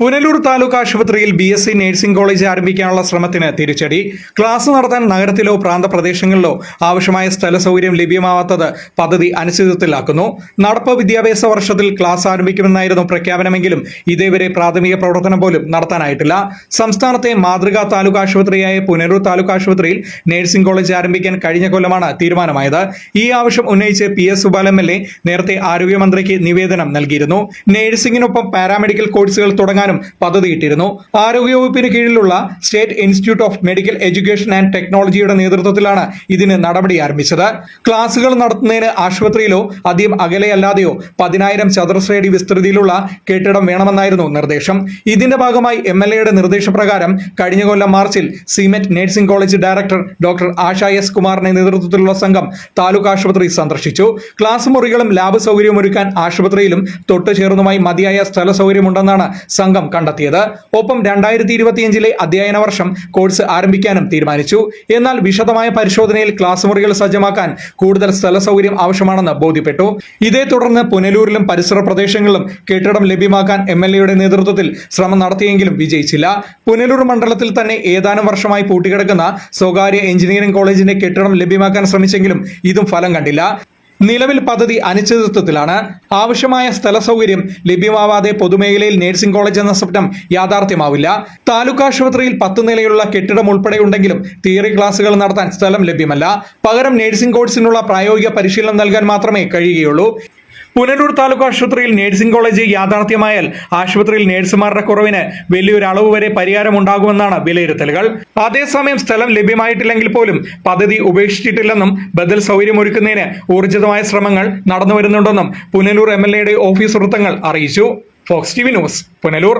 പുനലൂർ താലൂക്ക് ആശുപത്രിയിൽ B S C nursing college ആരംഭിക്കാനുള്ള ശ്രമത്തിന് തിരിച്ചടി. ക്ലാസ് നടത്താൻ നഗരത്തിലോ പ്രാന്തപ്രദേശങ്ങളിലോ ആവശ്യമായ സ്ഥല സൗകര്യം ലഭ്യമാവാത്തത് പദ്ധതി അനിശ്ചിതത്വത്തിലാക്കുന്നു നടപ്പ് വിദ്യാഭ്യാസ വർഷത്തിൽ ക്ലാസ് ആരംഭിക്കുമെന്നായിരുന്നു പ്രഖ്യാപനമെങ്കിലും ഇതേവരെ പ്രാഥമിക പ്രവർത്തനം പോലും നടത്താനായിട്ടില്ല. സംസ്ഥാനത്തെ മാതൃകാ താലൂക്ക് ആശുപത്രിയായ പുനലൂർ താലൂക്ക് ആശുപത്രിയിൽ നഴ്സിംഗ് കോളേജ് ആരംഭിക്കാൻ കഴിഞ്ഞ കൊല്ലമാണ് തീരുമാനമായത്. ഈ ആവശ്യം ഉന്നയിച്ച് P S Supal M L A നേരത്തെ ആരോഗ്യമന്ത്രിക്ക് നിവേദനം നൽകിയിരുന്നു. നഴ്സിംഗിനൊപ്പം പാരാമെഡിക്കൽ കോഴ്സുകൾ തുടങ്ങാനും പദ്ധതിയിട്ടിരുന്നു. ആരോഗ്യവകുപ്പിന് കീഴിലുള്ള state institute of medical education and ടെക്നോളജിയുടെ നേതൃത്വത്തിലാണ് ഇതിന് നടപടി ആരംഭിച്ചത്. ക്ലാസുകൾ നടത്തുന്നതിന് ആശുപത്രിയിലോ അധികം അകലെയല്ലാതെയോ പതിനായിരം ചതുരശ്രയടി വിസ്തൃതിയിലുള്ള കെട്ടിടം വേണമെന്നായിരുന്നു നിർദ്ദേശം. ഇതിന്റെ ഭാഗമായി എം എൽ എയുടെ നിർദ്ദേശപ്രകാരം കഴിഞ്ഞ കൊല്ലം മാർച്ചിൽ SIMET nursing college director doctor Asha S കുമാറിന്റെ നേതൃത്വത്തിലുള്ള സംഘം താലൂക്ക് ആശുപത്രി സന്ദർശിച്ചു. ക്ലാസ് മുറികളും ലാബ് സൗകര്യവും ഒരുക്കാൻ ആശുപത്രിയിലും തൊട്ടു ചേർന്നുമായി മതിയായ സ്ഥല സൗകര്യമുണ്ടെന്നാണ് സംഘം കണ്ടെത്തിയത്. ഒപ്പം രണ്ടായിരത്തി ഇരുപത്തിയഞ്ചിലെ അധ്യയന വർഷം കോഴ്സ് ആരംഭിക്കാനും തീരുമാനിച്ചു. എന്നാൽ വിശദമായ പരിശോധനയിൽ ക്ലാസ് മുറികൾ സജ്ജമാക്കാൻ കൂടുതൽ സ്ഥല സൗകര്യം ആവശ്യമാണെന്ന് ബോധ്യപ്പെട്ടു. ഇതേ തുടർന്ന് പുനലൂരിലും പരിസര പ്രദേശങ്ങളിലും കെട്ടിടം ലഭ്യമാക്കാൻ എം എൽ എയുടെ നേതൃത്വത്തിൽ ശ്രമം നടത്തിയെങ്കിലും വിജയിച്ചില്ല. പുനലൂർ മണ്ഡലത്തിൽ തന്നെ ഏതാനും വർഷമായി പൂട്ടിക്കിടക്കുന്ന സ്വകാര്യ എഞ്ചിനീയറിംഗ് കോളേജിന്റെ കെട്ടിടം ലഭ്യമാക്കാൻ ശ്രമിച്ചെങ്കിലും ഇതും ഫലം കണ്ടില്ല. നിലവിൽ പദ്ധതി അനിശ്ചിതത്വത്തിലാണ്. ആവശ്യമായ സ്ഥല സൗകര്യം ലഭ്യമാവാതെ പൊതുമേഖലയിൽ നഴ്സിംഗ് കോളേജ് എന്ന സ്വപ്നം യാഥാർത്ഥ്യമാവില്ല. താലൂക്ക് ആശുപത്രിയിൽ പത്ത് നിലയുള്ള കെട്ടിടം ഉൾപ്പെടെയുണ്ടെങ്കിലും തിയറി ക്ലാസുകൾ നടത്താൻ സ്ഥലം ലഭ്യമല്ല. പകരം നഴ്സിംഗ് കോഴ്സിനുള്ള പ്രായോഗിക പരിശീലനം നൽകാൻ മാത്രമേ കഴിയുകയുള്ളൂ. പുനലൂർ താലൂക്ക് ആശുപത്രിയിൽ നഴ്സിംഗ് കോളേജ് യാഥാർത്ഥ്യമായാൽ ആശുപത്രിയിൽ നഴ്സുമാരുടെ കുറവിന് വലിയൊരു അളവ് വരെ പരിഹാരമുണ്ടാകുമെന്നാണ് വിലയിരുത്തലുകൾ. അതേസമയം സ്ഥലം ലഭ്യമായിട്ടില്ലെങ്കിൽ പോലും പദ്ധതി ഉപേക്ഷിച്ചിട്ടില്ലെന്നും ബദൽ സൗകര്യമൊരുക്കുന്നതിന് ഊർജിതമായ ശ്രമങ്ങൾ നടന്നുവരുന്നുണ്ടെന്നും പുനലൂർ എം എൽ എയുടെ ഓഫീസ് വൃത്തങ്ങൾ അറിയിച്ചു. Fox T V news Punalur.